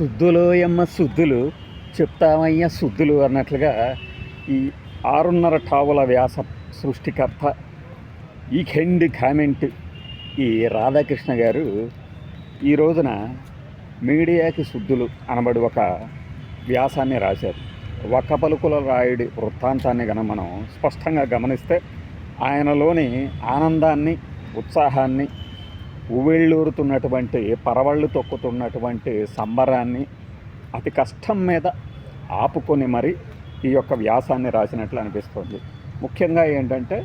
సుద్దులోయమ్మ ఎమ్మ చెప్తామయ్య సుద్దులు అన్నట్లుగా ఈ ఆరున్నర టావుల వ్యాస సృష్టికర్త ఈ హెండ్ కామెంట్ ఈ రాధాకృష్ణ గారు ఈ రోజున మీడియాకి శుద్ధులు అనబడి ఒక వ్యాసాన్ని రాశారు. ఒక్క పలుకుల రాయుడి వృత్తాంతాన్ని గన మనం స్పష్టంగా గమనిస్తే ఆయనలోని ఆనందాన్ని ఉత్సాహాన్ని ఉవ్వెళ్ళూరుతున్నటువంటి పరవళ్ళు తొక్కుతున్నటువంటి సంబరాన్ని అతి కష్టం మీద ఆపుకొని మరి ఈ యొక్క వ్యాసాన్ని రాసినట్లు అనిపిస్తుంది. ముఖ్యంగా ఏంటంటే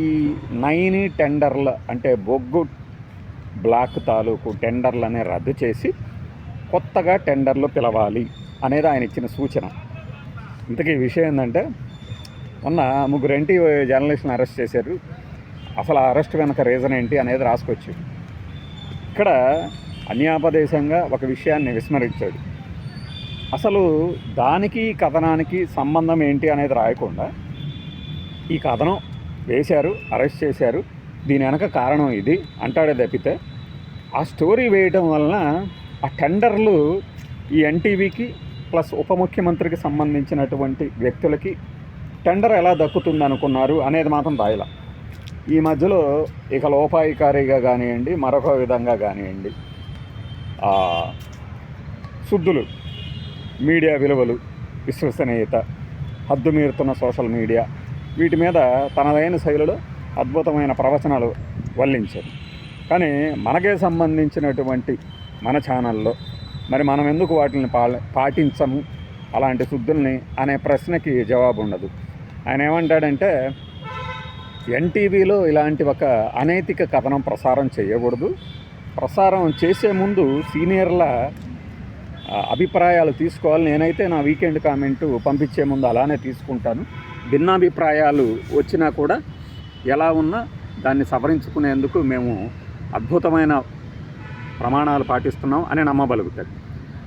ఈ నైని టెండర్ల అంటే బొగ్గు బ్లాక్ తాలూకు టెండర్లనే రద్దు చేసి కొత్తగా టెండర్లు పిలవాలి అనేది ఆయన ఇచ్చిన సూచన. ఇంతకీ విషయం ఏంటంటే మొన్న ముగ్గురు ఎన్టీ జర్నలిస్ట్ని అరెస్ట్ చేశారు. అసలు ఆ అరెస్ట్ వెనక రీజన్ ఏంటి అనేది రాసుకొచ్చి ఇక్కడ అన్యాపదేశంగా ఒక విషయాన్ని విస్మరించాడు. అసలు దానికి కథనానికి సంబంధం ఏంటి అనేది రాయకుండా ఈ కథనం వేశారు అరెస్ట్ చేశారు. దీని వెనక కారణం ఇది అంటాడే తప్పితే ఆ స్టోరీ వేయటం వలన ఆ టెండర్లు ఈ ఎన్టీవీకి ప్లస్ ఉప ముఖ్యమంత్రికి సంబంధించినటువంటి వ్యక్తులకి టెండర్ ఎలా దక్కుతుంది అనుకున్నారు అనేది మాత్రం రాయల. ఈ మధ్యలో ఇక లోపాయికారిగా కానివ్వండి మరొక విధంగా కానివ్వండి శుద్ధులు మీడియా విలువలు విశ్వసనీయత హద్దు మీరుతున్న సోషల్ మీడియా వీటి మీద తనదైన శైలిలో అద్భుతమైన ప్రవచనాలు వల్లించారు. కానీ మనకే సంబంధించినటువంటి మన ఛానల్లో మరి మనం ఎందుకు వాటిని పా పాటించము? అలాంటి శుద్ధుల్ని అనే ప్రశ్నకి జవాబు ఉండదు ఆయన ఏమంటాడంటే ఎన్టీవీలో ఇలాంటి ఒక అనైతిక కథనం ప్రసారం చేయకూడదు. ప్రసారం చేసే ముందు సీనియర్ల అభిప్రాయాలు తీసుకోవాలి. నేనైతే నా వీకెండ్ కామెంట్ పంపించే ముందు అలానే తీసుకుంటాను. భిన్నాభిప్రాయాలు వచ్చినా కూడా ఎలా ఉన్నా దాన్ని సవరించుకునేందుకు మేము అద్భుతమైన ప్రమాణాలు పాటిస్తున్నాం అని నమ్మబలుగుతాడు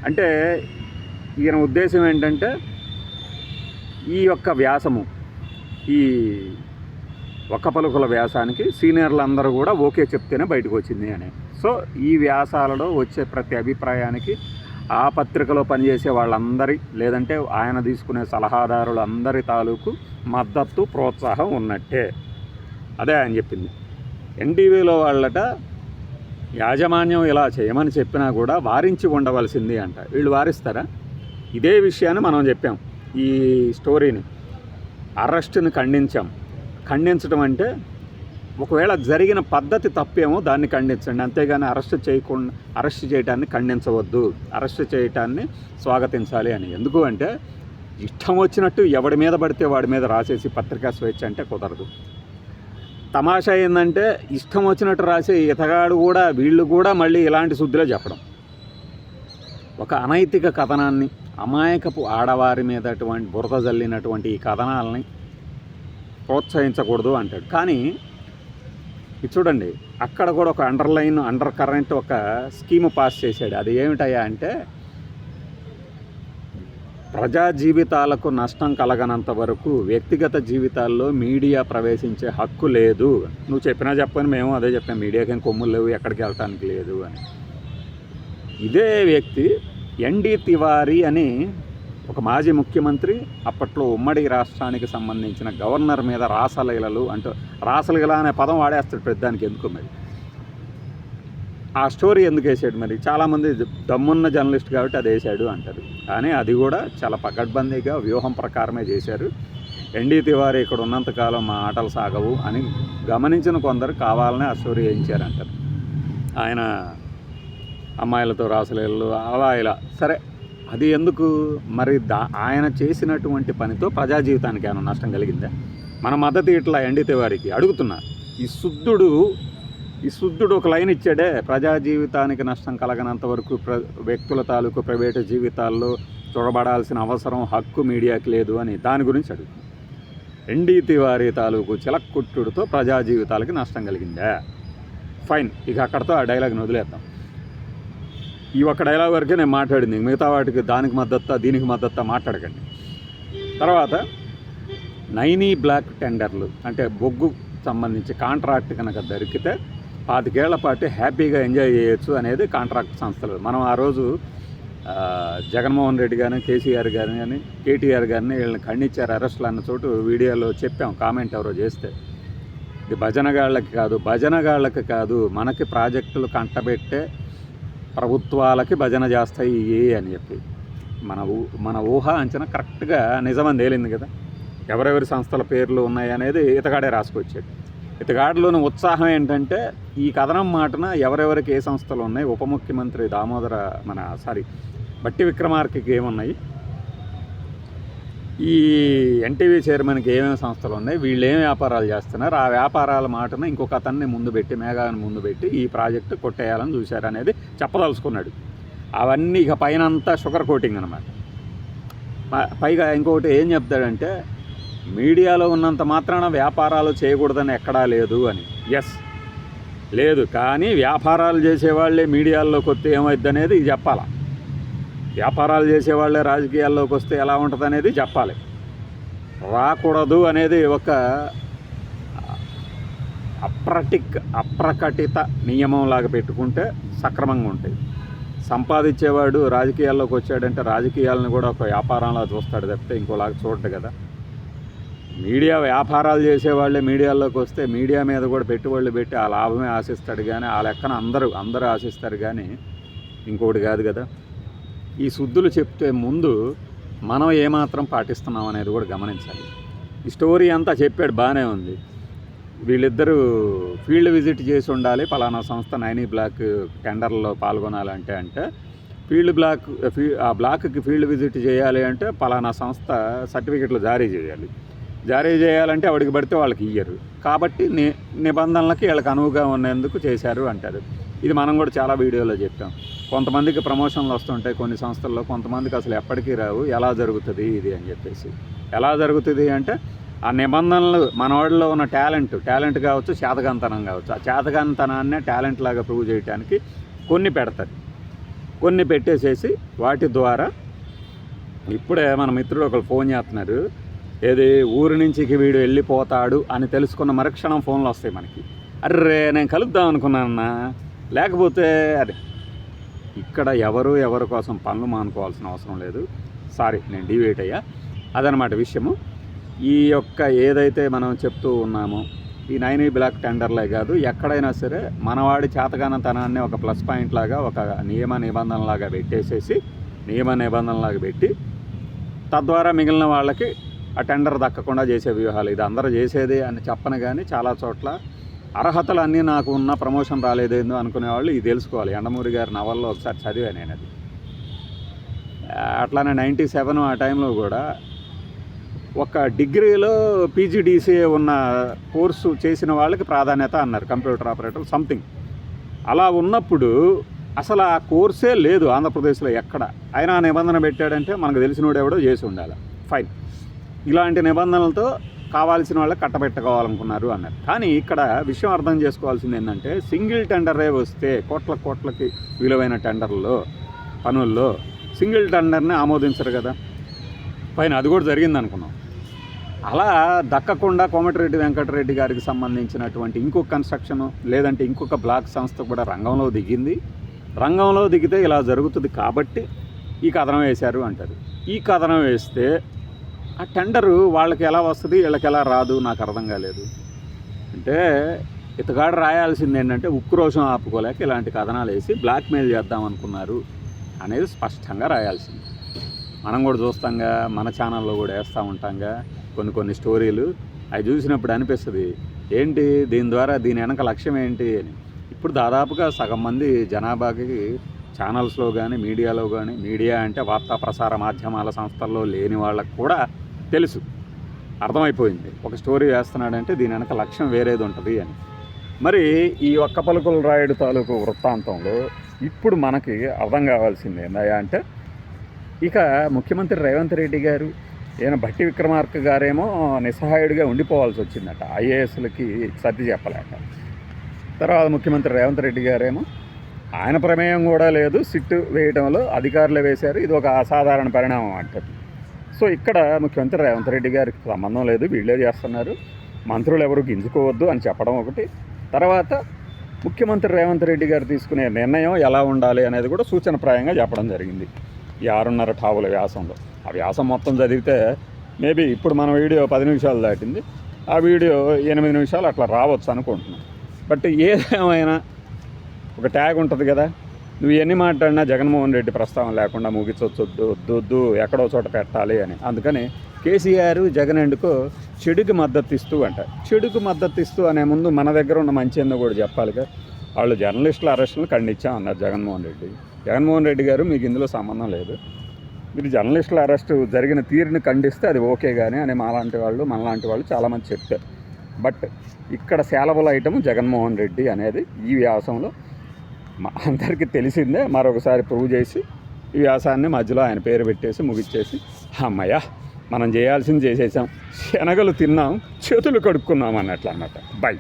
అంటే ఈయన ఉద్దేశం ఏంటంటే ఈ యొక్క వ్యాసము ఈ ఒక్క పలుకుల వ్యాసానికి సీనియర్లు అందరూ కూడా ఓకే చెప్తేనే బయటకు వచ్చింది అని. సో ఈ వ్యాసాలలో వచ్చే ప్రతి అభిప్రాయానికి ఆ పత్రికలో పనిచేసే వాళ్ళందరి లేదంటే ఆయన తీసుకునే సలహాదారులు అందరి తాలూకు మద్దతు ప్రోత్సాహం ఉన్నట్టే. అదే ఆయన చెప్పింది. ఎన్టీవీలో వాళ్ళట యాజమాన్యం ఇలా చేయమని చెప్పినా కూడా వారించి ఉండవలసింది అంట. వీళ్ళు వారిస్తారా? ఇదే విషయాన్ని మనం చెప్పాం. ఈ స్టోరీని అరెస్ట్ని ఖండించాం. ఖండించడం అంటే ఒకవేళ జరిగిన పద్ధతి తప్పేమో దాన్ని ఖండించండి. అంతేగాని అరెస్ట్ చేయకుండా అరెస్ట్ చేయటాన్ని ఖండించవద్దు. అరెస్ట్ చేయటాన్ని స్వాగతించాలి అని. ఎందుకు అంటే ఇష్టం వచ్చినట్టు ఎవడి మీద పడితే వాడి మీద రాసేసి పత్రికా స్వేచ్ఛ అంటే కుదరదు. తమాషా ఏంటంటే ఇష్టం వచ్చినట్టు రాసే ఇతగాడు కూడా వీళ్ళు కూడా మళ్ళీ ఇలాంటి శుద్ధిలో చెప్పడం. ఒక అనైతిక కథనాన్ని అమాయకపు ఆడవారి మీద అటువంటి బురద జల్లినటువంటి ఈ కథనాలని ప్రోత్సహించకూడదు అంటాడు. కానీ ఇది చూడండి అక్కడ కూడా ఒక అండర్లైన్ అండర్ కరెంట్ ఒక స్కీమ్ పాస్ చేశాడు. అది ఏమిటయ్యా అంటే ప్రజా జీవితాలకు నష్టం కలగనంత వరకు వ్యక్తిగత జీవితాల్లో మీడియా ప్రవేశించే హక్కు లేదు. నువ్వు చెప్పినా చెప్పని మేము అదే చెప్పాం మీడియాకి ఏం కొమ్ములు లేవు ఎక్కడికి వెళ్ళటానికి లేదు అని. ఇదే వ్యక్తి ఎన్డి తివారీ అని ఒక మాజీ ముఖ్యమంత్రి అప్పట్లో ఉమ్మడి రాష్ట్రానికి సంబంధించిన గవర్నర్ మీద రాసలీలలు అంటూ రాసలీల అనే పదం వాడేస్తాడు పెద్దానికి ఎందుకు మరి. ఆ స్టోరీ ఎందుకు వేసాడు మరి? చాలామంది దమ్మున్న జర్నలిస్ట్ కాబట్టి అది వేసాడు అంటారు. కానీ అది కూడా చాలా పకడ్బందీగా వ్యూహం ప్రకారమే చేశారు. ఎన్డీ తివారీ ఇక్కడ ఉన్నంతకాలం మా ఆటలు సాగవు అని గమనించిన కొందరు కావాలని ఆ స్టోరీ వేయించారంటారు. ఆయన అమ్మాయిలతో రాసలేళ్ళు అలా ఇలా. సరే అది ఎందుకు? మరి దా ఆయన చేసినటువంటి పనితో ప్రజా జీవితానికి ఏమైనా నష్టం కలిగిందా? మన మద్దతు ఇట్లా ఎండితే వారికి. అడుగుతున్నా. ఈ శుద్ధుడు ఈ శుద్ధుడు ఒక లైన్ ఇచ్చాడే ప్రజా జీవితానికి నష్టం కలగనంత వరకు ప్ర వ్యక్తుల తాలూకు ప్రైవేటు జీవితాల్లో చూడబడాల్సిన అవసరం హక్కు మీడియాకి లేదు అని దాని గురించి అడుగుతుంది ఎన్డీ తివారి తాలూకు చిలక్కుట్టుడితో ప్రజా జీవితాలకి నష్టం కలిగిందా? ఫైన్. ఇక అక్కడతో ఆ డైలాగ్ని వదిలేద్దాం. ఈ ఒక్క డైలాగ్ వరకే నేను మాట్లాడింది. మిగతా వాటికి దానికి మద్దతు దీనికి మద్దతు మాట్లాడకండి. తర్వాత నైనీ బ్లాక్ టెండర్లు అంటే బొగ్గు సంబంధించి కాంట్రాక్ట్ కనుక దొరికితే పాతికేళ్ళ పాటు హ్యాపీగా ఎంజాయ్ చేయొచ్చు అనేది కాంట్రాక్ట్ సంస్థలు. మనం ఆ రోజు జగన్మోహన్ రెడ్డి గారిని కేసీఆర్ గారిని కానీ కేటీఆర్ గారిని వీళ్ళని ఖండించారు అరెస్టులు అన్న చోటు వీడియోలో చెప్పాం కామెంట్ ఎవరో చేస్తే. ఇది భజనగాళ్ళకి కాదు భజనగాళ్ళకి కాదు మనకి ప్రాజెక్టులు కంటబెట్టే ప్రభుత్వాలకి భజన చేస్తాయి ఏ అని చెప్పి. మన ఊ మన ఊహ అంచనా కరెక్ట్గా నిజమని తేలింది కదా. ఎవరెవరి సంస్థల పేర్లు ఉన్నాయి అనేది ఇతగాడే రాసుకొచ్చాడు. ఇతగాడిలోని ఉత్సాహం ఏంటంటే ఈ కథనం మాటన ఎవరెవరికి ఏ సంస్థలు ఉన్నాయి ఉప ముఖ్యమంత్రి దామోదర మన సారీ బట్టి విక్రమార్కకి ఏమున్నాయి? ఈ ఎన్టీవీ చైర్మన్కి ఏమేమి సంస్థలు ఉన్నాయి? వీళ్ళు ఏం వ్యాపారాలు చేస్తున్నారు? ఆ వ్యాపారాల మాటను ఇంకొక అతన్ని ముందు పెట్టి మేఘాన్ని ముందు పెట్టి ఈ ప్రాజెక్టు కొట్టేయాలని చూశారు అనేది చెప్పదలుచుకున్నాడు. అవన్నీ ఇక పైన అంతా షుగర్ కోటింగ్ అనమాట పైగా ఇంకొకటి ఏం చెప్తాడంటే మీడియాలో ఉన్నంత మాత్రాన వ్యాపారాలు చేయకూడదని ఎక్కడా లేదు అని. ఎస్ లేదు. కానీ వ్యాపారాలు చేసేవాళ్ళే మీడియాల్లోకి వస్తే ఏమైద్ది అనేది చెప్పాలా? వ్యాపారాలు చేసేవాళ్ళే రాజకీయాల్లోకి వస్తే ఎలా ఉంటుంది అనేది చెప్పాలి. రాకూడదు అనేది ఒక అప్రటిక్ అప్రకటిత నియమంలాగా పెట్టుకుంటే సక్రమంగా ఉంటుంది సంపాదించేవాడు రాజకీయాల్లోకి వచ్చాడంటే రాజకీయాలను కూడా ఒక వ్యాపారంలా చూస్తాడు తప్పితే ఇంకోలాగా చూడడు కదా. మీడియా వ్యాపారాలు చేసేవాళ్ళే మీడియాలోకి వస్తే మీడియా మీద కూడా పెట్టుబడులు పెట్టి ఆ లాభమే ఆశిస్తాడు కానీ ఆ లెక్కన అందరూ అందరూ ఆశిస్తారు కానీ ఇంకోటి కాదు కదా. ఈ శుద్ధులు చెప్తే ముందు మనం ఏమాత్రం పాటిస్తున్నాం అనేది కూడా గమనించాలి. ఈ స్టోరీ అంతా చెప్పాడు బాగానే ఉంది. వీళ్ళిద్దరూ ఫీల్డ్ విజిట్ చేసి ఉండాలి. పలానా సంస్థ నైనీ బ్లాక్ టెండర్లో పాల్గొనాలంటే అంటే ఫీల్డ్ బ్లాక్ ఆ బ్లాక్కి ఫీల్డ్ విజిట్ చేయాలి అంటే పలానా సంస్థ సర్టిఫికెట్లు జారీ చేయాలి. జారీ చేయాలంటే వాడికి పడితే వాళ్ళకి ఇయ్యరు. కాబట్టి ని నిబంధనలకి వీళ్ళకి అనువుగా ఉన్నందుకు చేశారు అంటారు. ఇది మనం కూడా చాలా వీడియోలో చెప్పాం. కొంతమందికి ప్రమోషన్లు వస్తుంటాయి కొన్ని సంస్థల్లో కొంతమందికి అసలు ఎప్పటికీ రావు. ఎలా జరుగుతుంది ఇది అని చెప్పేసి. ఎలా జరుగుతుంది అంటే ఆ నిబంధనలు మనవాడిలో ఉన్న టాలెంట్ టాలెంట్ కావచ్చు చేతగంతనం కావచ్చు. ఆ చేతగంతనాన్నే టాలెంట్ లాగా ప్రూవ్ చేయడానికి కొన్ని పెడతారు కొన్ని పెట్టేసేసి వాటి ద్వారా ఇప్పుడే మన మిత్రుడు ఒకరు ఫోన్ చేస్తున్నారు ఏది ఊరి నుంచి వీడు వెళ్ళిపోతాడు అని తెలుసుకున్న మరుక్షణం ఫోన్లు వస్తాయి మనకి. అర్రే నేను కలుద్దాం అనుకున్నానన్నా. లేకపోతే అదే ఇక్కడ ఎవరు ఎవరి కోసం పనులు మానుకోవాల్సిన అవసరం లేదు. సారీ నేను డివేట్ అయ్యా. అదనమాట విషయము. ఈ యొక్క ఏదైతే మనం చెప్తూ ఉన్నామో ఈ నైన్ బ్లాక్ టెండర్లే కాదు ఎక్కడైనా సరే మనవాడి చేతగానతనాన్ని ఒక ప్లస్ పాయింట్ లాగా ఒక నియమ నిబంధనలాగా పెట్టేసేసి నియమ నిబంధనలాగా పెట్టి తద్వారా మిగిలిన వాళ్ళకి ఆ టెండర్ దక్కకుండా చేసే వ్యూహాలు. ఇది అందరూ చేసేది అని చెప్పను కానీ చాలా చోట్ల అర్హతలు అన్నీ నాకు ఉన్న ప్రమోషన్ రాలేదేందో అనుకునేవాళ్ళు ఇది తెలుసుకోవాలి. ఎండమూరి గారి నవల్లో ఒకసారి చదివాను నేను అది. అట్లానే నైంటీ సెవెన్ ఆ టైంలో కూడా ఒక డిగ్రీలో పీజీడీసీఏ ఉన్న కోర్సు చేసిన వాళ్ళకి ప్రాధాన్యత అన్నారు కంప్యూటర్ ఆపరేటర్ సంథింగ్. అలా ఉన్నప్పుడు అసలు ఆ కోర్సే లేదు ఆంధ్రప్రదేశ్లో ఎక్కడ. అయినా నిబంధన పెట్టాడంటే మనకు తెలిసినోడెవడో చేసి ఉండాలి. ఫైన్. ఇలాంటి నిబంధనలతో కావాల్సిన వాళ్ళకి కట్టబెట్టుకోవాలనుకున్నారు అన్నారు. కానీ ఇక్కడ విషయం అర్థం చేసుకోవాల్సింది ఏంటంటే సింగిల్ టెండరే వస్తే కోట్ల కోట్లకి విలువైన టెండర్లో పనుల్లో సింగిల్ టెండర్ని ఆమోదించరు కదా. పైన అది కూడా జరిగింది అనుకున్నాం. అలా దక్కకుండా కోమటిరెడ్డి వెంకటరెడ్డి గారికి సంబంధించినటువంటి ఇంకొక కన్స్ట్రక్షన్ లేదంటే ఇంకొక బ్లాక్ సంస్థ కూడా రంగంలో దిగింది. రంగంలో దిగితే ఇలా జరుగుతుంది కాబట్టి ఈ కథనం వేశారు అంటారు. ఈ కథనం వేస్తే ఆ టెండరు వాళ్ళకి ఎలా వస్తుంది వీళ్ళకి ఎలా రాదు నాకు అర్థం కాలేదు. అంటే ఇతగాడు రాయాల్సింది ఏంటంటే ఉక్రోషం ఆపుకోలేక ఇలాంటి కథనాలు వేసి బ్లాక్మెయిల్ చేద్దాం అనుకున్నారు అనేది స్పష్టంగా రాయాల్సింది. మనం కూడా చూస్తాంగా మన ఛానల్లో కూడా వేస్తూ ఉంటాంగా కొన్ని కొన్ని స్టోరీలు. అవి చూసినప్పుడు అనిపిస్తుంది ఏంటి దీని ద్వారా దీని వెనక లక్ష్యం ఏంటి? అని. ఇప్పుడు దాదాపుగా సగం మంది జనాభాకి ఛానల్స్లో కానీ మీడియాలో కానీ మీడియా అంటే వార్తా ప్రసార మాధ్యమాల సంస్థల్లో లేని వాళ్ళకు కూడా తెలుసు. అర్థమైపోయింది. ఒక స్టోరీ వేస్తున్నాడంటే దీని వెనక లక్ష్యం వేరేది ఉంటుంది అని. మరి ఈ ఒక్క పలుకుల రాయుడు తాలూకు వృత్తాంతంలో ఇప్పుడు మనకి అర్థం కావాల్సింది ఏందయ్యా అంటే ఇక ముఖ్యమంత్రి రేవంత్ రెడ్డి గారు ఈయన భట్టి విక్రమార్క గారేమో నిస్సహాయుడిగా ఉండిపోవాల్సి వచ్చిందట ఐఏఎస్లకి సర్ది చెప్పలేక. తర్వాత ముఖ్యమంత్రి రేవంత్ రెడ్డి గారేమో ఆయన ప్రమేయం కూడా లేదు సిట్టు వేయడంలో అధికారులు వేశారు ఇది ఒక అసాధారణ పరిణామం అంటారు సో ఇక్కడ ముఖ్యమంత్రి రేవంత్ రెడ్డి గారికి సంబంధం లేదు వీళ్ళే చేస్తున్నారు. మంత్రులు ఎవరు గింజుకోవద్దు అని చెప్పడం ఒకటి. తర్వాత ముఖ్యమంత్రి రేవంత్ రెడ్డి గారు తీసుకునే నిర్ణయం ఎలా ఉండాలి అనేది కూడా సూచనప్రాయంగా చెప్పడం జరిగింది. ఈ ఆరున్నర ఠావుల వ్యాసంలో. ఆ వ్యాసం మొత్తం చదివితే మేబీ ఇప్పుడు మన వీడియో పది నిమిషాలు దాటింది. ఆ వీడియో ఎనిమిది నిమిషాలు అట్లా రావచ్చు అనుకుంటున్నాం. బట్ ఏదేమైనా ఒక ట్యాగ్ ఉంటుంది కదా నువ్వు ఎన్ని మాట్లాడినా జగన్మోహన్ రెడ్డి ప్రస్తావన లేకుండా ముగించొచ్చు వద్దు ఎక్కడో చోట పెట్టాలి అని. అందుకని కేసీఆర్ జగన్ ఎందుకు చెడుకి మద్దతు ఇస్తూ అంట. చెడుకు మద్దతు ఇస్తూ అనే ముందు మన దగ్గర ఉన్న మంచి ఏందో కూడా చెప్పాలిగా వాళ్ళు జర్నలిస్టుల అరెస్టులు ఖండించాం అన్నారు జగన్మోహన్ రెడ్డి. జగన్మోహన్ రెడ్డి గారు మీకు ఇందులో సంబంధం లేదు. మీరు జర్నలిస్టుల అరెస్టు జరిగిన తీరుని ఖండిస్తే అది ఓకే కానీ అని మాలాంటి వాళ్ళు మనలాంటి వాళ్ళు చాలామంది చెప్పారు. బట్ ఇక్కడ సేలబుల్ ఐటమ్ జగన్మోహన్ రెడ్డి అనేది ఈ వ్యాసంలో అందరికీ తెలిసిందే మరొకసారి ప్రూవ్ చేసి ఈ వ్యాసాన్ని మధ్యలో ఆయన పేరు పెట్టేసి ముగిచ్చేసి అమ్మయ్య మనం చేయాల్సింది చేసేసాం. శనగలు తిన్నాం చేతులు కడుక్కున్నాం అన్నట్లు అన్నమాట బై